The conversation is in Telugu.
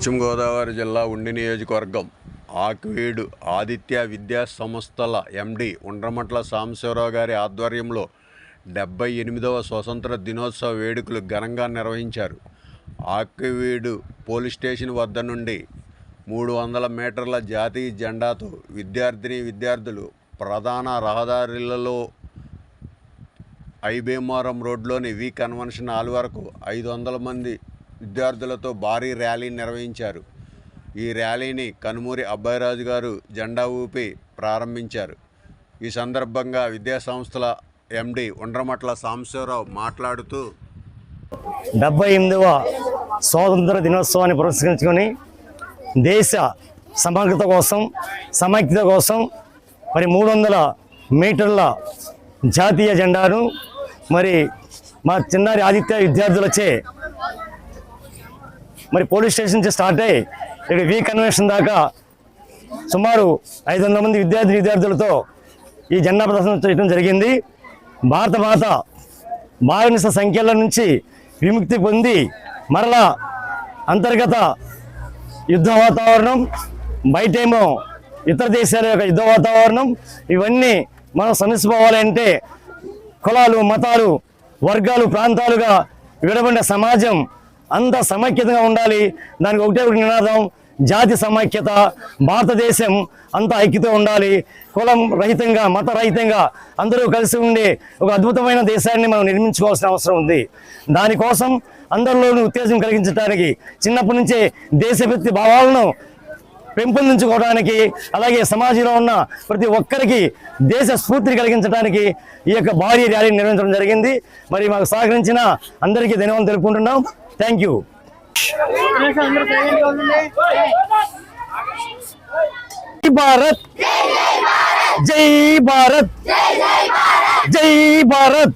పశ్చిమ గోదావరి జిల్లా ఉండి నియోజకవర్గం. ఆక్వీడు ఆదిత్య విద్యా సంస్థల ఎండి ఉండ్రమట్ల సాంబశివరావు గారి ఆధ్వర్యంలో డెబ్బై ఎనిమిదవ స్వతంత్ర దినోత్సవ వేడుకలు ఘనంగా నిర్వహించారు. ఆక్వీడు పోలీస్ స్టేషన్ వద్ద నుండి మూడు వందల మీటర్ల జాతీయ జెండాతో విద్యార్థిని విద్యార్థులు ప్రధాన రహదారులలో ఐబేమారం రోడ్లోని వి కన్వెన్షన్ హాల్ వరకు ఐదు వందల మంది విద్యార్థులతో భారీ ర్యాలీ నిర్వహించారు. ఈ ర్యాలీని కనుమూరి అబ్బాయిరాజు గారు జెండా ఊపి ప్రారంభించారు. ఈ సందర్భంగా విద్యాసంస్థల ఎండి ఉండ్రమట్ల సాంబశివరావు మాట్లాడుతూ డెబ్బై ఎనిమిదవ స్వాతంత్ర దినోత్సవాన్ని పురస్కరించుకొని దేశ సమగ్రత కోసం సమైక్యత కోసం మరి మూడు వందల మీటర్ల జాతీయ జెండాను మరి మా చిన్నారి ఆదిత్య విద్యార్థులచే మరి పోలీస్ స్టేషన్ నుంచి స్టార్ట్ అయ్యి ఇక్కడ వీ కన్వెన్షన్ దాకా సుమారు ఐదు వందల మంది విద్యార్థి విద్యార్థులతో ఈ జెండా ప్రదర్శన చేయడం జరిగింది. భారత మాత బాలనిస సంఖ్యల నుంచి విముక్తి పొంది మరలా అంతర్గత యుద్ధ వాతావరణం బయటేమో ఇతర దేశాల యొక్క యుద్ధ వాతావరణం ఇవన్నీ మనం సమస్యపోవాలంటే కులాలు మతాలు వర్గాలు ప్రాంతాలుగా విడబడిన సమాజం అంత సమైక్యతగా ఉండాలి. దానికి ఒకటే ఒకటి నినాదం జాతి సమైక్యత భారతదేశం అంత ఐక్యత ఉండాలి. కులం రహితంగా మత రహితంగా అందరూ కలిసి ఉండే ఒక అద్భుతమైన దేశాన్ని మనం నిర్మించుకోవాల్సిన అవసరం ఉంది. దానికోసం అందరిలోనూ ఉత్తేజం కలిగించడానికి చిన్నప్పటి నుంచే దేశభక్తి భావాలను పెంపొందించుకోవడానికి అలాగే సమాజంలో ఉన్న ప్రతి ఒక్కరికి దేశ స్ఫూర్తిని కలిగించడానికి ఈ యొక్క భారీ ర్యాలీ నిర్వహించడం జరిగింది. మరి మాకు సహకరించిన అందరికీ ధన్యవాదాలు తెలుపుకుంటున్నాం. థ్యాంక్ యూ జై భారత్. జై భారత్. జై భారత్.